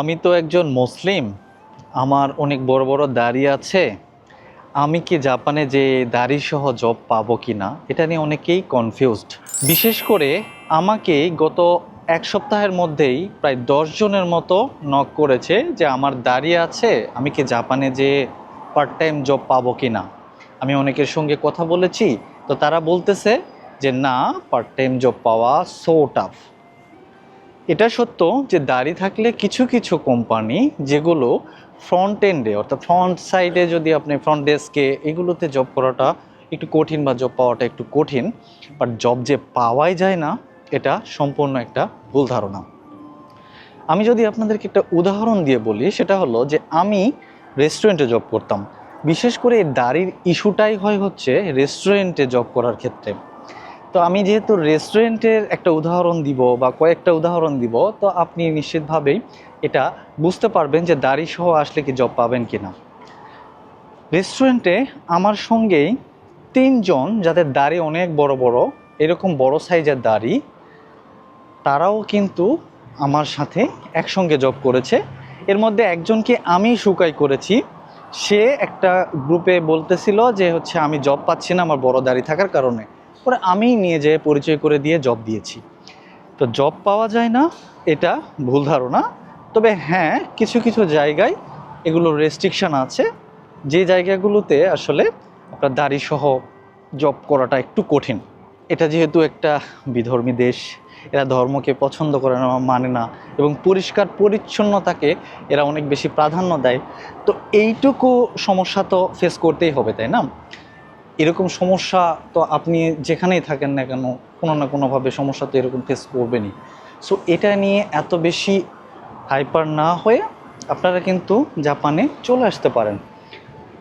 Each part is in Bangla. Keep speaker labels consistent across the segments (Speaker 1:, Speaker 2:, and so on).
Speaker 1: আমি তো একজন মুসলিম, আমার অনেক বড় বড় দাড়ি আছে, আমি কি জাপানে যে দাড়ি সহ জব পাবো কি না এটা নিয়ে অনেকেই কনফিউজড বিশেষ করে আমাকে গত এক সপ্তাহের মধ্যেই প্রায় জনের মতো নক করেছে যে আমার দাড়ি আছে, আমি কি জাপানে যে পার্ট টাইম জব পাবো কি না আমি অনেকের সঙ্গে কথা বলেছি, তো তারা বলতেছে যে, না পার্ট টাইম জব পাওয়া সো টাফ এটা সত্য যে দাড়ি থাকলে কিছু কিছু কোম্পানি যেগুলো ফ্রন্ট এন্ডে অর্থাৎ ফ্রন্ট সাইডে যদি আপনি ফ্রন্ট ডেস্কে এগুলোতে জব করাটা একটু কঠিন বা জব পাওয়াটা একটু কঠিন বাট জব যে পাওয়াই যায় না, এটা সম্পূর্ণ একটা ভুল ধারণা। আমি যদি আপনাদেরকে একটা উদাহরণ দিয়ে বলি, সেটা হলো যে আমি রেস্টুরেন্টে জব করতাম। বিশেষ করে দাড়ির ইস্যুটাই হয় হচ্ছে রেস্টুরেন্টে জব করার ক্ষেত্রে। তো আমি যেহেতু রেস্টুরেন্টের একটা উদাহরণ দিব বা কয়েকটা উদাহরণ দিব, তো আপনি নিশ্চিতভাবেই এটা বুঝতে পারবেন যে দাড়ি সহ আসলে কি জব পাবেন কি না রেস্টুরেন্টে আমার সঙ্গেই তিনজন যাদের দাড়ি অনেক বড় বড়, এরকম বড় সাইজের দাড়ি, তারাও কিন্তু আমার সাথে একসঙ্গে জব করেছে। এর মধ্যে একজনকে আমি শুকাই করেছি। সে একটা গ্রুপে বলতেছিল যে হচ্ছে, আমি জব পাচ্ছি না, আমার বড় দাড়ি থাকার কারণে। পরে আমি নিয়ে যেয়ে পরিচয় করে দিয়ে জব দিয়েছি। তো জব পাওয়া যায় না, এটা ভুল ধারণা। তবে হ্যাঁ কিছু কিছু জায়গায় এগুলো রেস্ট্রিকশন আছে। যে জায়গাগুলোতে আসলে আপনার দাড়ি সহ জব করাটা একটু কঠিন। এটা যেহেতু একটা বিধর্মী দেশ, এরা ধর্মকে পছন্দ করে না মানে না, এবং পরিষ্কার পরিচ্ছন্নতাকে এরা অনেক বেশি প্রাধান্য দেয়। তো এইটুকু সমস্যা তো ফেস করতেই হবে, তাই না? এরকম সমস্যা তো আপনি যেখানেই থাকেন না কেন, কোনো না কোনোভাবে সমস্যা তো এরকম ফেস করবেনই। সো এটা নিয়ে এত বেশি হাইপার না হয়ে আপনারা কিন্তু জাপানে চলে আসতে পারেন।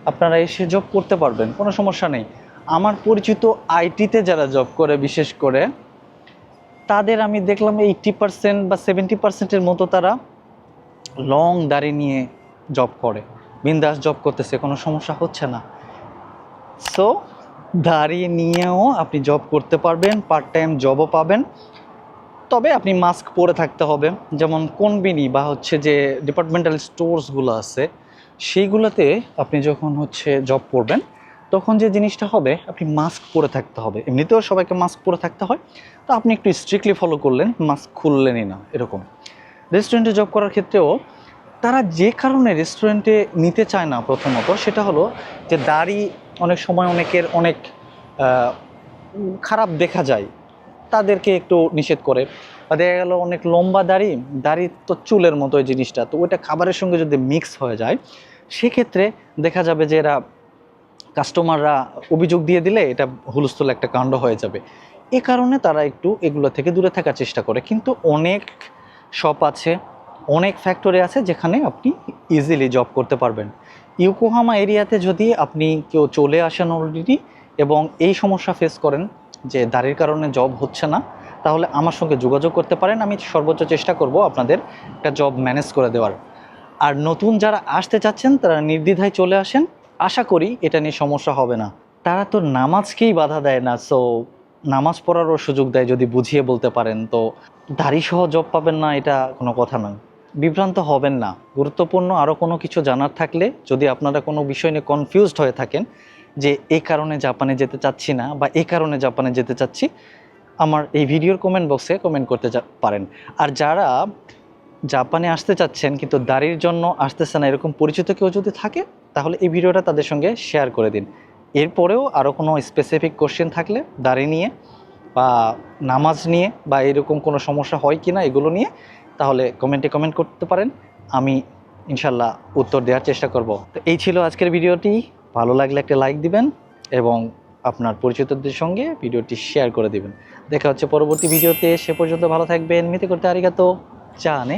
Speaker 1: আপনারা এসে জব করতে পারবেন, কোনো সমস্যা নেই। আমার পরিচিত আইটিতে যারা জব করে, বিশেষ করে, তাদের আমি দেখলাম এইটটি পার্সেন্ট বা সেভেন্টি পার্সেন্টের মতো তারা লং দাড়ি নিয়ে জব করে। বিন্দাস জব করতেছে, কোনো সমস্যা হচ্ছে না। সো দাঁড়িয়ে নিয়েও আপনি জব করতে পারবেন পার্ট টাইম জবও পাবেন। তবে আপনি মাস্ক পরে থাকতে হবে। যেমন কোনবিনি বা হচ্ছে যে ডিপার্টমেন্টাল স্টোর্সগুলো আছে, সেইগুলোতে আপনি যখন হচ্ছে জব করবেন, তখন যে জিনিসটা হবে, আপনি মাস্ক পরে থাকতে হবে। এমনিতেও সবাইকে মাস্ক পরে থাকতে হয়। তো আপনি একটু স্ট্রিক্টলি ফলো করলেন মাস্ক খুললেনই না, এরকম। রেস্টুরেন্টে জব করার ক্ষেত্রেও তারা যে কারণে রেস্টুরেন্টে নিতে চায় না প্রথমত, সেটা হলো যে দাড়ি অনেক সময় অনেকের অনেক খারাপ দেখা যায়। তাদেরকে একটু নিষেধ করে। বা দেখা গেল অনেক লম্বা দাড়ি দাড়ি তো চুলের মতো এই জিনিসটা, তো ওইটা খাবারের সঙ্গে যদি মিক্স হয়ে যায়, সেক্ষেত্রে দেখা যাবে যে এরা কাস্টমাররা অভিযোগ দিয়ে দিলে এটা হুলস্থুল একটা কাণ্ড হয়ে যাবে। এ কারণে তারা একটু এগুলো থেকে দূরে থাকার চেষ্টা করে। কিন্তু অনেক শপ আছে অনেক ফ্যাক্টরি আছে যেখানে আপনি ইজিলি জব করতে পারবেন। ইউকোহামা এরিয়াতে যদি আপনি কেউ চলে আসেন অলরেডি এবং এই সমস্যা ফেস করেন যে দাড়ির কারণে জব হচ্ছে না, তাহলে আমার সঙ্গে যোগাযোগ করতে পারেন। আমি সর্বোচ্চ চেষ্টা করব আপনাদের একটা জব ম্যানেজ করে দেওয়ার। আর নতুন যারা আসতে চাচ্ছেন, তারা নির্দ্বিধায় চলে আসেন। আশা করি এটা নিয়ে সমস্যা হবে না। তারা তো নামাজকেই বাধা দেয় না সো নামাজ পড়ারও সুযোগ দেয় যদি বুঝিয়ে বলতে পারেন। তো দাড়ি সহ জব পাবেন না, এটা কোনো কথা নয়। বিভ্রান্ত হবেন না। গুরুত্বপূর্ণ আরও কোনো কিছু জানার থাকলে যদি আপনারা কোনো বিষয় নিয়ে কনফিউজড হয়ে থাকেন যে এই কারণে জাপানে যেতে চাচ্ছি না বা এই কারণে জাপানে যেতে চাচ্ছি, আমার এই ভিডিওর কমেন্ট বক্সে কমেন্ট করতে পারেন। আর যারা জাপানে আসতে চাচ্ছেন কিন্তু দাড়ির জন্য আসতেছে না এরকম পরিচিত কেউ যদি থাকে, তাহলে এই ভিডিওটা তাদের সঙ্গে শেয়ার করে দিন। এরপরেও আরও কোনো স্পেসিফিক কোশ্চেন থাকলে দাড়ি নিয়ে বা নামাজ নিয়ে বা এরকম কোনো সমস্যা হয় কি না এগুলো নিয়ে তাহলে কমেন্টে কমেন্ট করতে পারেন। আমি ইনশাল্লাহ উত্তর দেওয়ার চেষ্টা করব। তো এই ছিল আজকের ভিডিওটি। ভালো লাগলে একটা লাইক দিবেন এবং আপনার পরিচিতদের সঙ্গে ভিডিওটি শেয়ার করে দিবেন। দেখা হচ্ছে পরবর্তী ভিডিওতে। সে পর্যন্ত ভালো থাকবেন। মিতে করতে আরিগাতো। জানে।